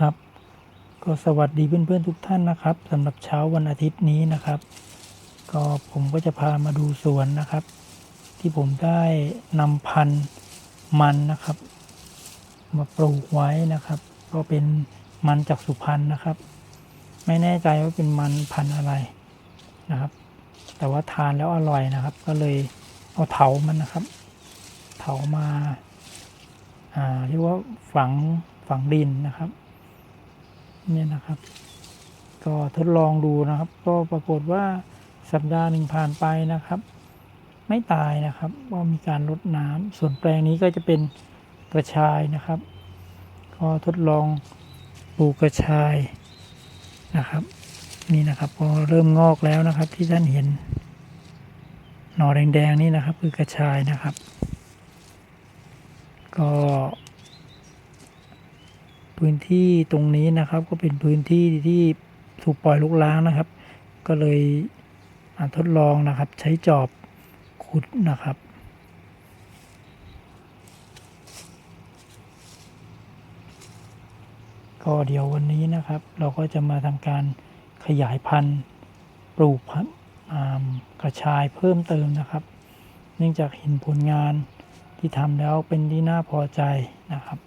ครับ ก็สวัสดีเพื่อนๆทุกท่านนะครับสำหรับเช้าวันอาทิตย์นี้นะครับ ก็ผมก็จะพามาดูสวนนะครับ ที่ผมได้นำพันธุ์มันนะครับ มาปลูกไว้นะครับ ก็เป็นมันจากสุพรรณนะครับ ไม่แน่ใจว่าเป็นมันพันธุ์อะไรนะครับ แต่ว่าทานแล้วอร่อยนะครับ ก็เลยเอาเถามันนะครับ เถามาอ่าเรียกว่าฝังฝังดินนะครับ เนี่ยนะครับ ก็ทดลองดูนะครับ ก็ปรากฏว่าสัปดาห์หนึ่งผ่านไปนะครับ ไม่ตายนะครับว่ามีการลดน้ำส่วนแปลงนี้ก็จะเป็นกระชายนะครับ ก็ทดลองปลูกกระชายนะครับ นี่นะครับพอเริ่มงอกแล้วนะครับ ที่ท่านเห็นหน่อแดงๆนี่นะครับ คือกระชายนะครับ ก็ พื้นที่ตรงนี้นะครับ ก็เป็นพื้นที่ที่ถูกปล่อยลุกล้างนะครับ ก็เลยทดลองนะครับ ใช้จอบขุดนะครับก็เดี๋ยววันนี้นะครับ เราก็จะมาทำการขยายพันธุ์ปลูกพันธุ์กระชายเพิ่มเติมนะครับ เนื่องจากเห็นผลงานที่ทำแล้วเป็นที่น่าพอใจนะครับ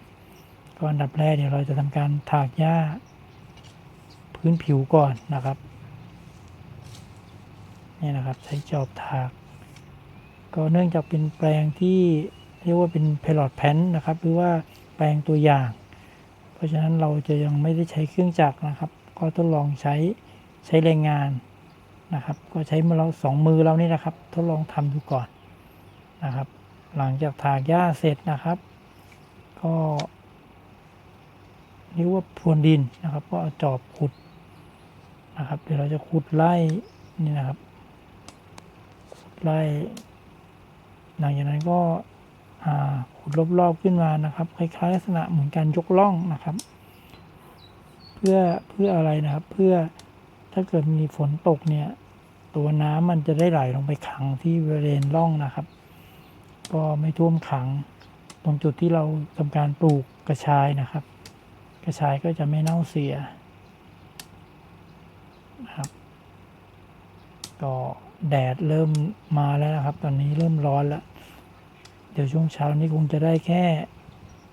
ก็อันดับแรกเดี๋ยวเราจะทำการถากหญ้า พื้นผิวก่อนนะครับนี่นะครับใช้จอบถาก ก็เนื่องจากเป็นแปลงที่เรียกว่าเป็นเพลอดแพนนะครับ หรือว่าแปลงตัวอย่าง เพราะฉะนั้นเราจะยังไม่ได้ใช้เครื่องจักรนะครับ ก็ทดลองใช้ใช้แรงงานนะครับ ก็ใช้มือเราสองมือเรานี่นะครับ ทดลองทำดูก่อนนะครับ หลังจากถากหญ้าเสร็จนะครับ ก็ เรียกว่าพรวนดินนะครับ ก็เอาจอบขุดนะครับ เดี๋ยวเราจะขุดไล่นี่นะครับขุดไล่หลังจากนั้นก็อ่าขุดรอบๆขึ้นมานะครับ คล้ายๆลักษณะเหมือนการยกล่องนะครับ เพื่อเพื่ออะไรนะครับ เพื่อถ้าเกิดมีฝนตกเนี่ย ตัวน้ำมันจะได้ไหลลงไปขังที่บริเวณร่องนะครับ ก็ไม่ท่วมขังตรงจุดที่เราทำการปลูกกระชายนะครับ กระชายก็จะไม่เน่าเสียนะครับ ก็แดดเริ่มมาแล้วนะครับ ตอนนี้เริ่มร้อนแล้ว เดี๋ยวช่วงเช้านี้คงจะได้แค่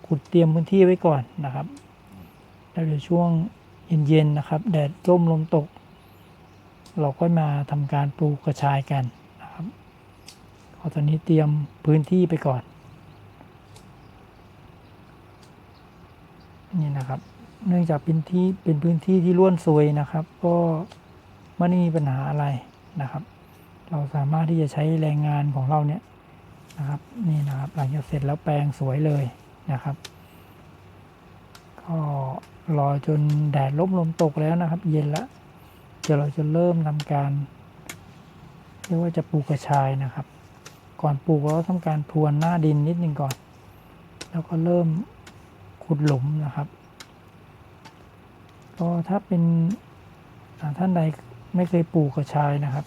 ขุดเตรียมพื้นที่ไว้ก่อนนะครับ แล้วเดี๋ยวช่วงเย็นๆนะครับ แดดร่มลมตก เราก็มาทำการปลูกกระชายกันนะครับก็ตอนนี้เตรียมพื้นที่ไปก่อน นี่นะครับ เนื่องจากเป็นที่เป็นพื้นที่ที่ร่วนซวยนะครับ ก็ไม่ได้มีปัญหาอะไรนะครับ เราสามารถที่จะใช้แรงงานของเราเนี่ยนะครับนี่นะครับหลังจากเสร็จแล้วแปลงสวยเลยนะครับ ก็รอจนแดดลบลมตกแล้วนะครับ เย็นล้วเดี๋ยวเราจะเริ่มทำการเรียกว่าจะปลูกกระชายนะครับ ก่อนปลูกเราต้องการพรวนหน้าดินนิดนึงก่อน แล้วก็เริ่ม ขุดหลุมนะครับ ก็ถ้าเป็นท่านใดไม่เคยปลูกกระชายนะครับ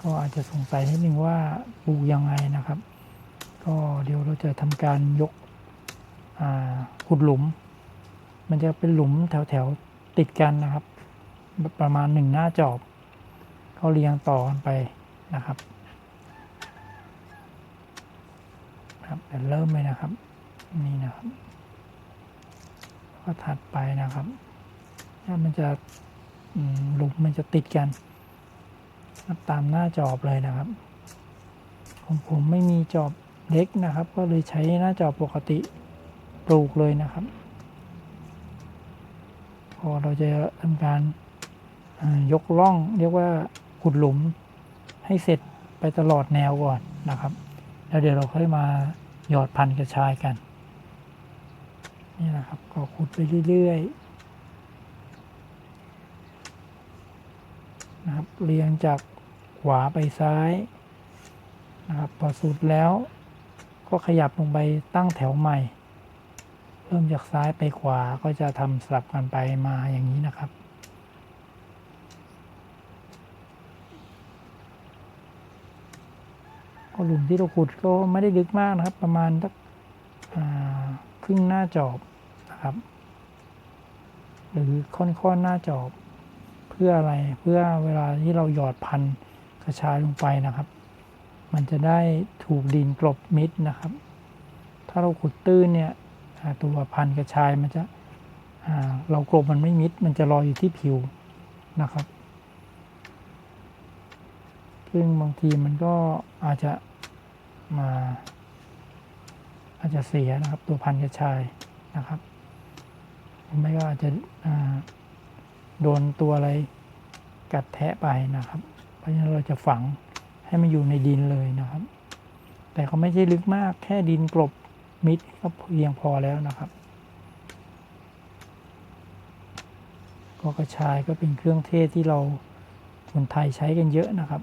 ก็อาจจะสงสัยนิดนึงว่าปลูกยังไงนะครับ ก็เดี๋ยวเราจะทำการยกขุดหลุม มันจะเป็นหลุมแถวๆติดกันนะครับ ประมาณหนึ่งหน้าจอบก็เรียงต่อกันไปนะครับครับเดี๋ยวเริ่มเลยนะครับ นี่นะครับ ก็ถัดไปนะครับถ้ามันจะหลุมมันจะติดกันตามหน้าจอบเลยนะครับของผมไม่มีจอบเล็กนะครับ ก็เลยใช้หน้าจอบปกติปลูกเลยนะครับ พอเราจะทำการยกล่องเรียกว่าขุดหลุมให้เสร็จไปตลอดแนวก่อนนะครับ แล้วเดี๋ยวเราค่อยมาหยอดพันกระชายกัน นี่นะครับก็ขุดไปเรื่อยๆนะครับเรียงจากขวาไปซ้ายนะครับพอสุดแล้วก็ขยับลงไปตั้งแถวใหม่ เริ่มจากซ้ายไปขวาก็จะทำสลับกันไปมาอย่างนี้นะครับหลุมที่เราขุดก็ไม่ได้ลึกมากนะครับ ประมาณสักครึ่งหน้าจอบ นะครับ หรือค่อนๆหน้าจอบเพื่ออะไรเพื่อเวลาที่เราหยอดพันกระชายลงไปนะครับ มันจะได้ถูกดินกลบมิดนะครับ ถ้าเราขุดตื้นเนี่ยตัวพันกระชายมันจะเรากลบมันไม่มิด มันจะลอยอยู่ที่ผิวนะครับ ซึ่งบางทีมันก็อาจจะมาอาจจะเสียนะครับตัวพันกระชายนะครับ ไม่ก็อาจจะโดนตัวอะไรกัดแทะไปนะครับ เพราะฉะนั้นเราจะฝังให้มันอยู่ในดินเลยนะครับ แต่ก็ไม่ใช่ลึกมากแค่ดินกลบมิดก็เพียงพอแล้วนะครับก็กระชายก็เป็นเครื่องเทศที่เราคนไทยใช้กันเยอะนะครับ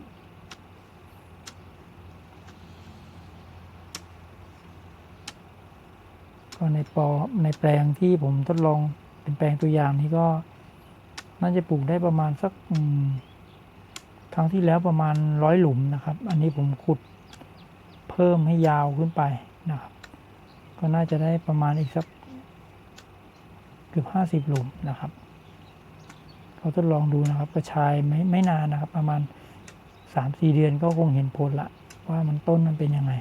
ก็ในปอในแปลงที่ผมทดลองเป็นแปลงตัวอย่างนี้ก็ น่าจะปลูกได้ประมาณสักครั้งที่แล้วประมาณร้อยหลุมนะครับ อันนี้ผมขุดเพิ่มให้ยาวขึ้นไปนะครับ ก็น่าจะได้ประมาณอีกสักเกือบห้าสิบหลุมนะครับเขาทดลองดูนะครับกระชายไม่ไม่นานนะครับ ประมาณสามสี่เดือนก็คงเห็นผลละว่ามันต้นมันเป็นยังไง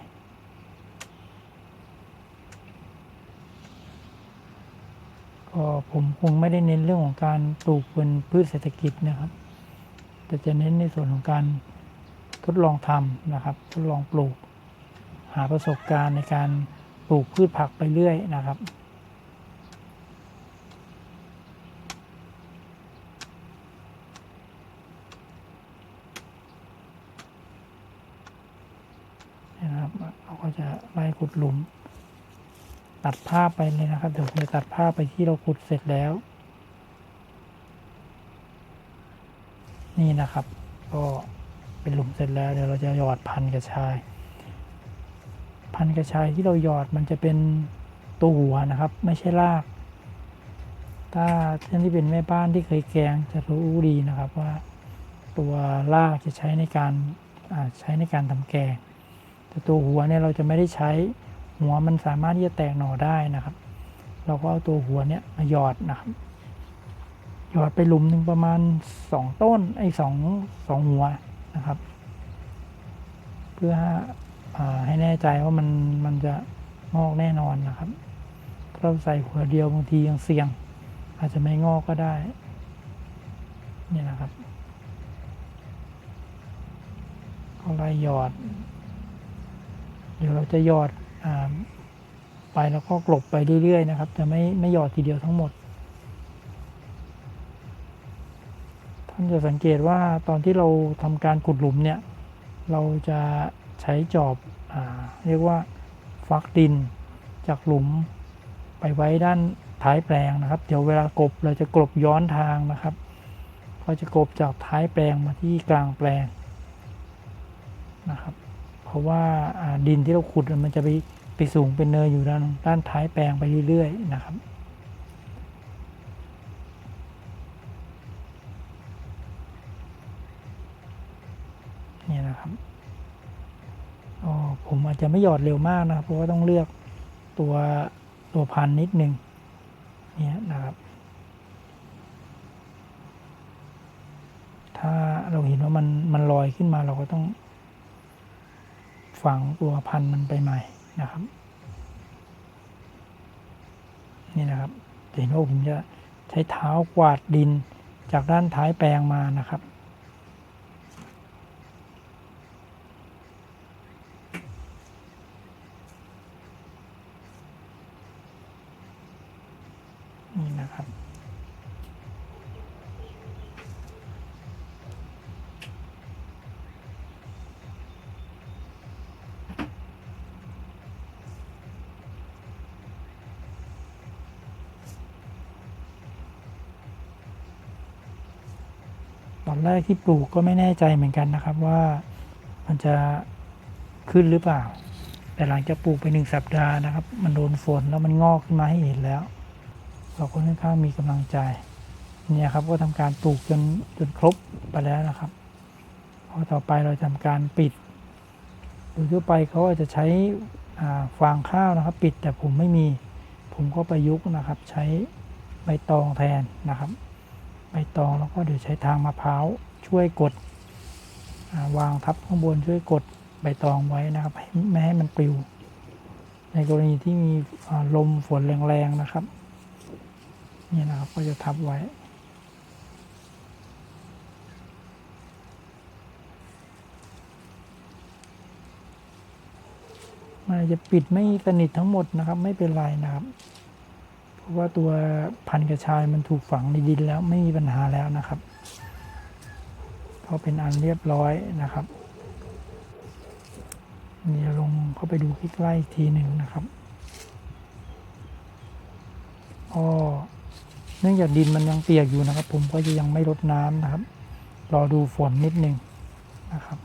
ก็ผมคงไม่ได้เน้นเรื่องของการปลูกเป็นพืชเศรษฐกิจนะครับ แต่จะเน้นในส่วนของการทดลองทำนะครับ ทดลองปลูก หาประสบการณ์ในการปลูกพืชผักไปเรื่อยนะครับนะครับเราก็จะไล่ขุดหลุม ตัดภาพไปเลยนะครับ เดี๋ยวผมจะตัดภาพไปที่เราขุดเสร็จแล้ว นี่นะครับ ก็เป็นหลุมเสร็จแล้วเดี๋ยวเราจะหยอดพันกระชาย พันกระชายที่เราหยอดมันจะเป็นตัวหัวนะครับ ไม่ใช่ราก ถ้าท่านที่เป็นแม่บ้านที่เคยแกงจะรู้ดีนะครับว่าตัวรากจะใช้ในการใช้ในการทำแกงแต่ตัวหัวเนี่ยเราจะไม่ได้ใช้ หัวมันสามารถที่จะแตกหน่อได้นะครับ เราก็เอาตัวหัวเนี่ยมาหยอดนะครับ หยอดไปหลุมหนึ่งประมาณสองต้นไอ้สองสองหัวนะครับ เพื่ออให้แน่ใจว่ามันมันจะงอกแน่นอนนะครับเราใส่หัวเดียวบางทียังเสี่ยง อาจจะไม่งอกก็ได้เนี่ยนะครับก็ไล่หยอด เดี๋ยวเราจะหยอด ไปแล้วก็กลบไปเรื่อยๆนะครับ จะไม่ไม่หยอดทีเดียวทั้งหมด ท่านจะสังเกตว่าตอนที่เราทำการขุดหลุมเนี่ย เราจะใช้จอบอเรียกว่าฟักดินจากหลุมไปไว้ด้านท้ายแปลงนะครับ เดี๋ยวเวลากลบเราจะกลบย้อนทางนะครับก็จะกลบจากท้ายแปลงมาที่กลางแปลงนะครับ เพราะว่าดินที่เราขุดมันจะไป ไปสูงเป็นเนินอยู่ด้านด้านท้ายแปลงไปเรื่อยๆนะครับนี่นะครับอ๋อผมอาจจะไม่หยอดเร็วมากนะครับเพราะว่าต้องเลือกตัวตัวพันนิดนึงเนี่ยนะครับ ถ้าเราเห็นว่ามันมันลอยขึ้นมาเราก็ต้องฝังตัวพันมันไปใหม่ นะครับ นี่นะครับเห็นว่าผมจะใช้เท้ากวาดดินจากด้านท้ายแปลงมานะครับ นี่นะครับ อนแรกที่ปลูกก็ไม่แน่ใจเหมือนกันนะครับว่ามันจะขึ้นหรือเปล่า แต่หลังจากปลูกไปหนึ่งสัปดาห์นะครับ มันโดนฝนแล้วมันงอกขึ้นมาให้เห็นแล้ว เราก็ค่อนข้างมีกำลังใจ เนี่ยครับก็ทำการปลูกจนจนครบไปแล้วนะครับพอต่อไปเราทำการปิดโดยทั่วไปเขาอาจจะใช้ฟางข้าวนะครับ ปิดแต่ผมไม่มีผมก็ประยุกต์นะครับ ใช้ใบตองแทนนะครับ ใบตองแล้วก็เดี๋ยวใช้ทางมะพร้าวช่วยกดวางทับข้างบนช่วยกดใบตองไว้นะครับให้ไม่ให้มันปลิว ในกรณีที่มีลมฝนแรงๆนะครับนี่นะครับก็จะทับไว้มันอาจจะปิดไม่สนิททั้งหมดนะครับ ไม่เป็นไรนะครับ เพราะว่าตัวพันกระชายมันถูกฝังในดินแล้วไม่มีปัญหาแล้วนะครับก็เป็นอันเรียบร้อยนะครับเดี๋ยวลงเข้าไปดูใกล้ๆอีกทีหนึ่งนะครับก็เนื่องจากดินมันยังเปียกอยู่นะครับ ผมก็จะยังไม่รดน้ำนะครับ รอดูฝนนิดหนึ่งนะครับ